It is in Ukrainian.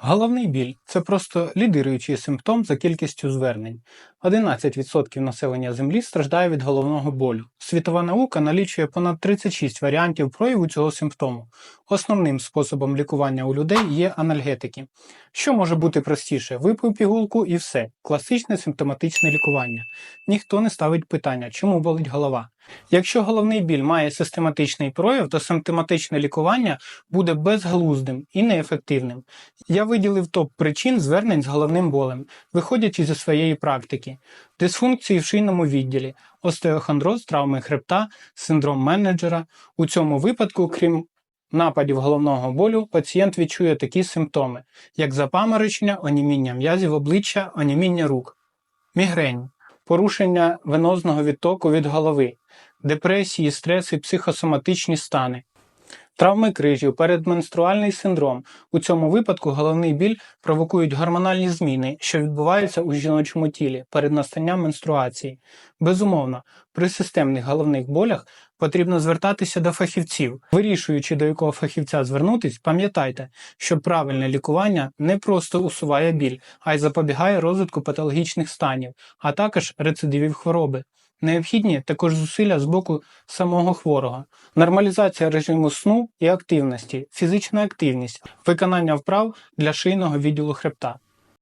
Головний біль це просто лідируючий симптом за кількістю звернень. 11% населення Землі страждає від головного болю. Світова наука налічує понад 36 варіантів прояву цього симптому. Основним способом лікування у людей є анальгетики. Що може бути простіше? Випив пігулку і все. Класичне симптоматичне лікування. Ніхто не ставить питання, чому болить голова. Якщо головний біль має систематичний прояв, то симптоматичне лікування буде безглуздим і неефективним. Я виділив топ причин звернень з головним болем, виходячи зі своєї практики: дисфункції в шийному відділі, остеохондроз, травми хребта, синдром менеджера. У цьому випадку, крім нападів головного болю, пацієнт відчує такі симптоми, як запаморочення, оніміння м'язів обличчя, оніміння рук, мігрень, порушення венозного відтоку від голови, депресії, стреси, психосоматичні стани. Травми крижів, передменструальний синдром. У цьому випадку головний біль провокують гормональні зміни, що відбуваються у жіночому тілі перед настанням менструації. Безумовно, при системних головних болях потрібно звертатися до фахівців. Вирішуючи, до якого фахівця звернутись, пам'ятайте, що правильне лікування не просто усуває біль, а й запобігає розвитку патологічних станів, а також рецидивів хвороби. Необхідні також зусилля з боку самого хворого, нормалізація режиму сну і активності, фізична активність, виконання вправ для шийного відділу хребта.